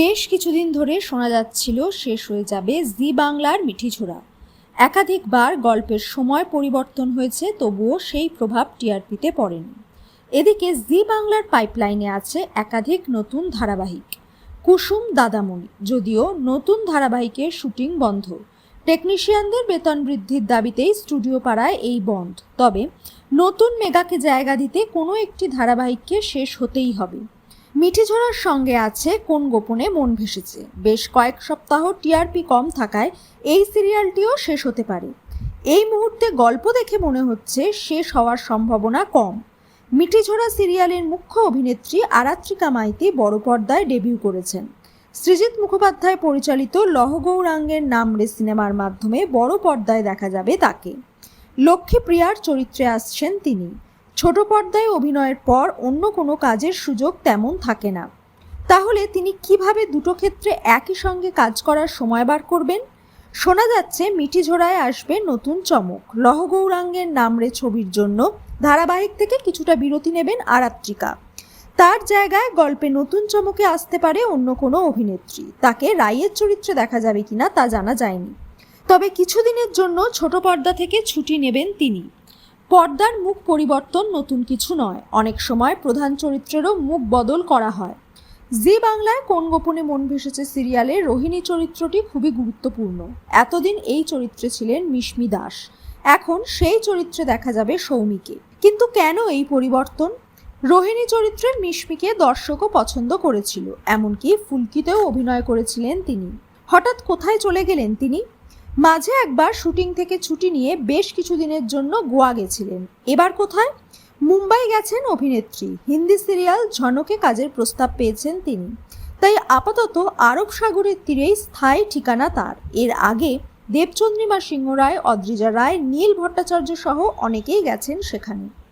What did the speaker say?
বেশ কিছুদিন ধরে শোনা যাচ্ছিল শেষ হয়ে যাবে জি বাংলার মিঠিঝোড়া। একাধিকবার গল্পের সময় পরিবর্তন হয়েছে, তবুও সেই প্রভাব টিআরপিতে পড়েনি। এদিকে জি বাংলার পাইপলাইনে আছে একাধিক নতুন ধারাবাহিক। কুসুম দাদামণি, যদিও নতুন ধারাবাহিকের শুটিং বন্ধ। টেকনিশিয়ানদের বেতন বৃদ্ধির দাবিতেই স্টুডিও পাড়ায় এই বন্ধ। তবে নতুন মেগাকে জায়গা দিতে কোনো একটি ধারাবাহিককে শেষ হতেই হবে। মিঠিঝোড়ার সঙ্গে আছে কোন গোপনে মন ভেসেছে? বেশ কয়েক সপ্তাহ টিআরপি কম থাকায় এই সিরিয়ালটিও শেষ হতে পারে। এই মুহূর্তে গল্প দেখে মনে হচ্ছে শেষ হওয়ার সম্ভাবনা কম। মিঠিঝোড়া সিরিয়ালের মুখ্য অভিনেত্রী আরাত্রিকা মাইতি বড় পর্দায় ডেবিউ করেছেন। সৃজিত মুখোপাধ্যায় পরিচালিত লহগৌরাঙ্গের নামরে সিনেমার মাধ্যমে বড় পর্দায় দেখা যাবে তাকে। লক্ষ্মীপ্রিয়ার চরিত্রে আসছেন তিনি। ছোট পর্দায় অভিনয়ের পর অন্য কোনো কাজের সুযোগ তেমন থাকে না। তাহলে তিনি কীভাবে দুটো ক্ষেত্রে একই সঙ্গে কাজ করার সময় বার করবেন? শোনা যাচ্ছে মিঠিঝোড়ায় আসবে নতুন চমক। লহগৌরাঙ্গের নামরে ছবির জন্য ধারাবাহিক থেকে কিছুটা বিরতি নেবেন আরাত্রিকা। তার জায়গায় গল্পে নতুন চমকে আসতে পারে অন্য কোনো অভিনেত্রী। তাকে রায়ের চরিত্রে দেখা যাবে কিনা তা জানা যায়নি। তবে কিছুদিনের জন্য ছোট পর্দা থেকে ছুটি নেবেন তিনি। পর্দার মুখ পরিবর্তন নতুন কিছু নয়। অনেক সময় প্রধান চরিত্রেরও মুখ বদল করা হয়। জি বাংলায় কোন গোপনে মন ভেসেছে সিরিয়ালে রোহিণী চরিত্রটি খুবই গুরুত্বপূর্ণ। এতদিন এই চরিত্রে ছিলেন মিশমি দাস। এখন সেই চরিত্রে দেখা যাবে সৌমিকে। কিন্তু কেন এই পরিবর্তন? রোহিণী চরিত্রে মিশমিকে দর্শকও পছন্দ করেছিল। এমনকি ফুলকিতেও অভিনয় করেছিলেন তিনি। হঠাৎ কোথায় চলে গেলেন তিনি? মাঝে একবার শুটিং থেকে ছুটি নিয়ে বেশ কিছুদিনের জন্য গোয়া গেছিলেন। এবার কোথায়? মুম্বাই গেছেন অভিনেত্রী। হিন্দি সিরিয়াল ঝনকে কাজের প্রস্তাব পেয়েছেন তিনি। তাই আপাতত আরব সাগরের তীরেই স্থায়ী ঠিকানা তার। এর আগে দেবচন্দ্রিমা সিংহ রায় অদ্রিজা রায়, নীল ভট্টাচার্য সহ অনেকেই গেছেন সেখানে।